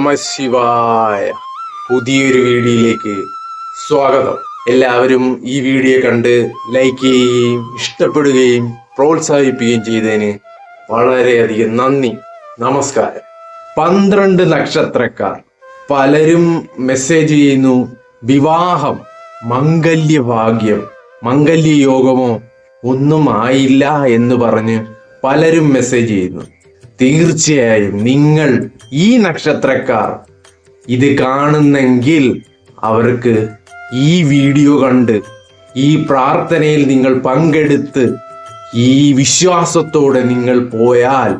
നമ ശിവായ പുതിയൊരു വീഡിയോയിലേക്ക് സ്വാഗതം. എല്ലാവരും ഈ വീഡിയോ കണ്ട് ലൈക്ക് ചെയ്യുകയും ഇഷ്ടപ്പെടുകയും പ്രോത്സാഹിപ്പിക്കുകയും ചെയ്തതിന് വളരെയധികം നന്ദി. നമസ്കാരം. പന്ത്രണ്ട് നക്ഷത്രക്കാർ പലരും മെസ്സേജ് ചെയ്യുന്നു വിവാഹം മംഗല്യഭാഗ്യം മംഗല്യയോഗമോ ഒന്നും ആയില്ല എന്ന് പറഞ്ഞ് പലരും മെസ്സേജ് ചെയ്യുന്നു. തീർച്ചയായും നിങ്ങൾ ഈ നക്ഷത്രക്കാർ ഇത് കാണുന്നെങ്കിൽ അവർക്ക് ഈ വീഡിയോ കണ്ട് ഈ പ്രാർത്ഥനയിൽ നിങ്ങൾ പങ്കെടുത്ത് ഈ വിശ്വാസത്തോടെ നിങ്ങൾ പോയാൽ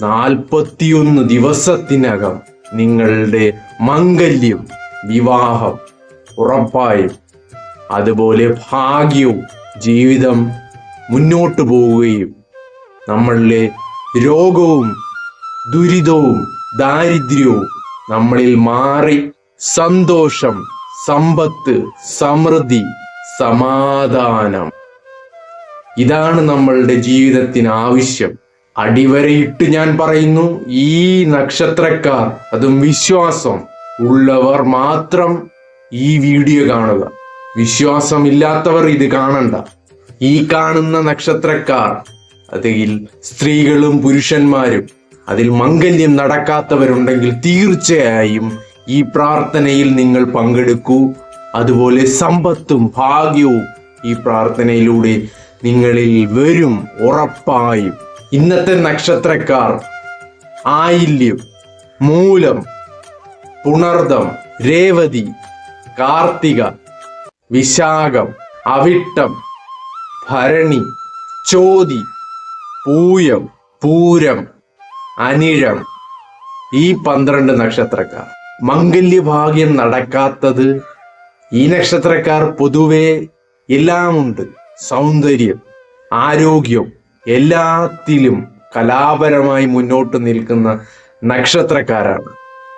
നാൽപ്പത്തിയൊന്ന് ദിവസത്തിനകം നിങ്ങളുടെ മംഗല്യം വിവാഹം ഉറപ്പായും. അതുപോലെ ഭാഗ്യവും ജീവിതം മുന്നോട്ടു പോവുകയും നമ്മളിലെ രോഗവും ദുരിതവും ദാരിദ്ര്യവും നമ്മളിൽ മാറി സന്തോഷം സമ്പത്ത് സമൃദ്ധി സമാധാനം. ഇതാണ് നമ്മളുടെ ജീവിതത്തിന് ആവശ്യം. അടിവരയിട്ട് ഞാൻ പറയുന്നു ഈ നക്ഷത്രക്കാർ അതും വിശ്വാസം ഉള്ളവർ മാത്രം ഈ വീഡിയോ കാണുക. വിശ്വാസമില്ലാത്തവർ ഇത് കാണണ്ട. ഈ കാണുന്ന നക്ഷത്രക്കാർ അതിൽ സ്ത്രീകളും പുരുഷന്മാരും അതിൽ മംഗല്യം നടക്കാത്തവരുണ്ടെങ്കിൽ തീർച്ചയായും ഈ പ്രാർത്ഥനയിൽ നിങ്ങൾ പങ്കെടുക്കൂ. അതുപോലെ സമ്പത്തും ഭാഗ്യവും ഈ പ്രാർത്ഥനയിലൂടെ നിങ്ങളിൽ വരും ഉറപ്പായും. ഇന്നത്തെ നക്ഷത്രക്കാർ ആയില്യം മൂലം പുണർദം രേവതി കാർത്തിക വിശാഖം അവിട്ടം ഭരണി ചോതി പൂയം പൂരം അനിഴം ഈ പന്ത്രണ്ട് നക്ഷത്രക്കാർ. മംഗല്യഭാഗ്യം നടക്കാത്തത് ഈ നക്ഷത്രക്കാർ പൊതുവെ എല്ലാമുണ്ട് സൗന്ദര്യം ആരോഗ്യം എല്ലാത്തിലും കലാപരമായി മുന്നോട്ട് നിൽക്കുന്ന നക്ഷത്രക്കാരാണ്.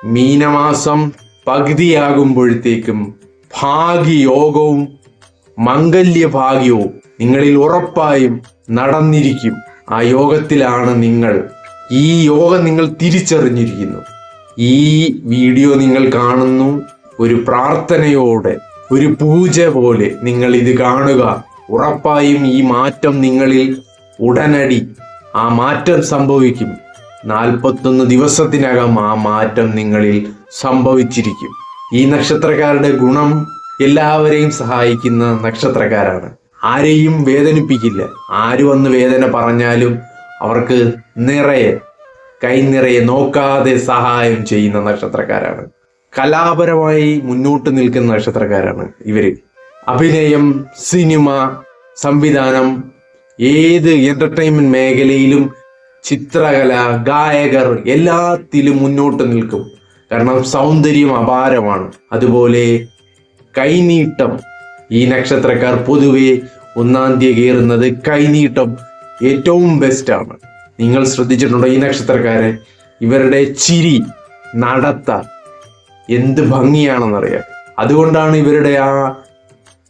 മീനമാസം പകുതിയാകുമ്പോഴത്തേക്കും ഭാഗ്യയോഗവും മംഗല്യഭാഗ്യവും നിങ്ങളിൽ ഉറപ്പായും നടന്നിരിക്കും. ആ യോഗത്തിലാണ് നിങ്ങൾ ഈ യോഗം നിങ്ങൾ തിരിച്ചറിഞ്ഞിരിക്കുന്നു. ഈ വീഡിയോ നിങ്ങൾ കാണുന്നു. ഒരു പ്രാർത്ഥനയോടെ ഒരു പൂജ പോലെ നിങ്ങൾ ഇത് കാണുക. ഉറപ്പായും ഈ മാറ്റം നിങ്ങളിൽ ഉടനടി ആ മാറ്റം സംഭവിക്കും. നാൽപ്പത്തൊന്ന് ദിവസത്തിനകം ആ മാറ്റം നിങ്ങളിൽ സംഭവിച്ചിരിക്കും. ഈ നക്ഷത്രക്കാരുടെ ഗുണം എല്ലാവരെയും സഹായിക്കുന്ന നക്ഷത്രക്കാരാണ്. ആരെയും വേദനിപ്പിക്കില്ല. ആര് വന്ന് വേദന പറഞ്ഞാലും അവർക്ക് നിറയെ കൈനിറയെ നോക്കാതെ സഹായം ചെയ്യുന്ന നക്ഷത്രക്കാരാണ്. കലാപരമായി മുന്നോട്ട് നിൽക്കുന്ന നക്ഷത്രക്കാരാണ് ഇവർ അഭിനയം സിനിമ സംവിധാനം ഏത് എന്റർടൈൻമെന്റ് മേഖലയിലും ചിത്രകല ഗായകർ എല്ലാത്തിലും മുന്നോട്ട് നിൽക്കും. കാരണം സൗന്ദര്യം അപാരമാണ്. അതുപോലെ കൈനീട്ടം. ഈ നക്ഷത്രക്കാർ പൊതുവെ ഒന്നാം തീയതി കയറുന്നത് കൈനീട്ടം ഏറ്റവും ബെസ്റ്റ് ആണ്. നിങ്ങൾ ശ്രദ്ധിച്ചിട്ടുണ്ടോ ഈ നക്ഷത്രക്കാരെ? ഇവരുടെ ചിരി നടത്ത എന്ത് ഭംഗിയാണെന്നറിയാം. അതുകൊണ്ടാണ് ഇവരുടെ ആ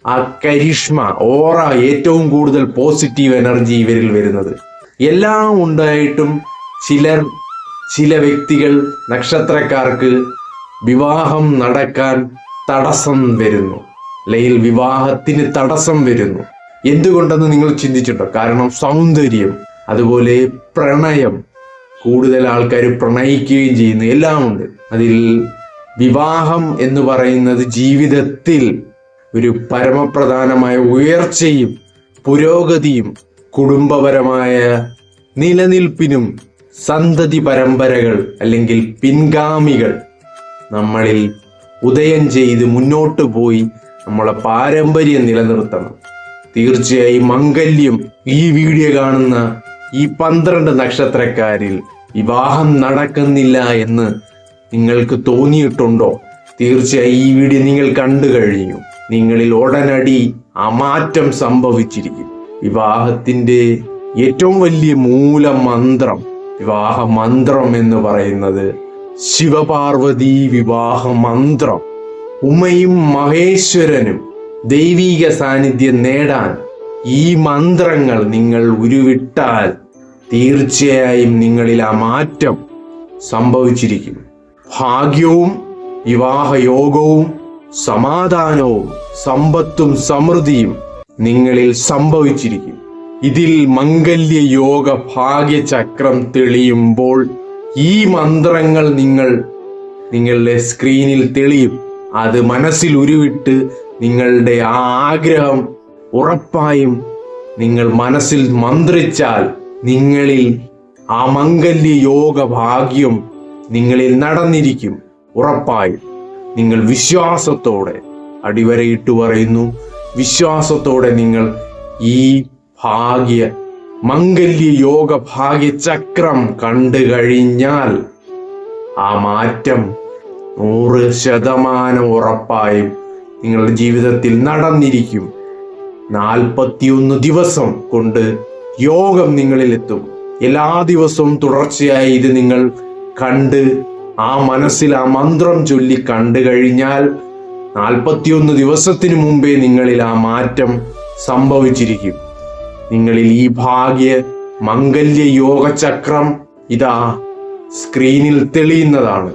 ആ കരിഷ്മ ഓറ ഏറ്റവും കൂടുതൽ പോസിറ്റീവ് എനർജി ഇവരിൽ വരുന്നത്. എല്ലാം ഉണ്ടായിട്ടും ചിലർ ചില വ്യക്തികൾ നക്ഷത്രക്കാർക്ക് വിവാഹം നടക്കാൻ തടസ്സം വരുന്നു. അല്ലെങ്കിൽ വിവാഹത്തിന് തടസ്സം വരുന്നു. എന്തുകൊണ്ടെന്ന് നിങ്ങൾ ചിന്തിച്ചിട്ടോ കാരണം സൗന്ദര്യം അതുപോലെ പ്രണയം കൂടുതൽ ആൾക്കാർ പ്രണയിക്കുകയും ചെയ്യുന്ന എല്ലാം ഉണ്ട്. അതിൽ വിവാഹം എന്ന് പറയുന്നത് ജീവിതത്തിൽ ഒരു പരമപ്രധാനമായ ഉയർച്ചയും പുരോഗതിയും കുടുംബപരമായ നിലനിൽപ്പിനും സന്തതി പരമ്പരകൾ അല്ലെങ്കിൽ പിൻഗാമികൾ നമ്മളിൽ ഉദയം ചെയ്ത് മുന്നോട്ട് പോയി നമ്മളെ പാരമ്പര്യം നിലനിർത്തണം. തീർച്ചയായും മംഗല്യം ഈ വീഡിയോ കാണുന്ന ഈ പന്ത്രണ്ട് നക്ഷത്രക്കാരിൽ വിവാഹം നടക്കുന്നില്ല എന്ന് നിങ്ങൾക്ക് തോന്നിയിട്ടുണ്ടോ? തീർച്ചയായും ഈ വീഡിയോ നിങ്ങൾ കണ്ടു കഴിഞ്ഞു. നിങ്ങളിൽ ഉടനടി അമാറ്റം സംഭവിച്ചിരിക്കും. വിവാഹത്തിന്റെ ഏറ്റവും വലിയ മൂലമന്ത്രം വിവാഹ മന്ത്രം എന്ന് പറയുന്നത് ശിവപാർവതി വിവാഹ മന്ത്രം. ഉമയും മഹേശ്വരനും ദൈവീക സാന്നിധ്യം നേടാൻ ഈ മന്ത്രങ്ങൾ നിങ്ങൾ ഉരുവിട്ടാൽ തീർച്ചയായും നിങ്ങളിൽ ആ മാറ്റം സംഭവിച്ചിരിക്കും. ഭാഗ്യവും വിവാഹയോഗവും സമാധാനവും സമ്പത്തും സമൃദ്ധിയും നിങ്ങളിൽ സംഭവിച്ചിരിക്കും. ഇതിൽ മംഗല്യ യോഗ ഭാഗ്യചക്രം തെളിയുമ്പോൾ ഈ മന്ത്രങ്ങൾ നിങ്ങൾ നിങ്ങളുടെ സ്ക്രീനിൽ തെളിയും. അത് മനസ്സിൽ ഉരുവിട്ട് നിങ്ങളുടെ ആ ആഗ്രഹം ഉറപ്പായും നിങ്ങൾ മനസ്സിൽ മന്ത്രിച്ചാൽ നിങ്ങളിൽ ആ മംഗല്യ യോഗ ഭാഗ്യം നിങ്ങളിൽ നടന്നിരിക്കും ഉറപ്പായും. നിങ്ങൾ വിശ്വാസത്തോടെ അടിവരയിട്ട് പറയുന്നു. വിശ്വാസത്തോടെ നിങ്ങൾ ഈ ഭാഗ്യ മംഗല്യ യോഗ ഭാഗ്യ ചക്രം കണ്ടു കഴിഞ്ഞാൽ ആ മാറ്റം നൂറ് ശതമാനം ഉറപ്പായും. നിങ്ങളുടെ ജീവിതത്തിൽ നടന്നിരിക്കും. നാൽപ്പത്തിയൊന്ന് ദിവസം കൊണ്ട് യോഗം നിങ്ങളിലെത്തും. എല്ലാ ദിവസവും തുടർച്ചയായി ഇത് നിങ്ങൾ കണ്ട് ആ മനസ്സിൽ ആ മന്ത്രം ചൊല്ലി കണ്ടു കഴിഞ്ഞാൽ നാൽപ്പത്തിയൊന്ന് ദിവസത്തിന് മുമ്പേ നിങ്ങളിൽ ആ മാറ്റം സംഭവിച്ചിരിക്കും. നിങ്ങളിൽ ഈ ഭാഗ്യ മംഗല്യ യോഗചക്രം ഇതാ സ്ക്രീനിൽ തെളിയുന്നതാണ്.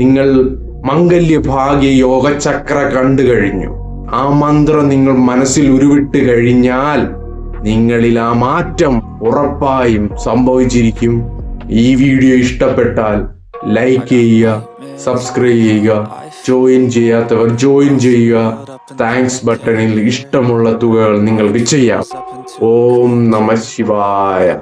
നിങ്ങൾ മംഗല്യ ഭാഗ്യ യോഗചക്ര കണ്ടു കഴിഞ്ഞു. ആ മന്ത്രം നിങ്ങൾ മനസ്സിൽ ഉരുവിട്ട് കഴിഞ്ഞാൽ നിങ്ങളിൽ ആ മാറ്റം ഉറപ്പായും സംഭവിച്ചിരിക്കും. ഈ വീഡിയോ ഇഷ്ടപ്പെട്ടാൽ ലൈക്ക് ചെയ്യുക സബ്സ്ക്രൈബ് ചെയ്യുക ജോയിൻ ചെയ്യാത്തവർ ജോയിൻ ചെയ്യുക. താങ്ക്സ് ബട്ടണിൽ ഇഷ്ടമുള്ള തുകകൾ നിങ്ങൾക്ക് ചെയ്യാം. ഓം നമ ശിവായ.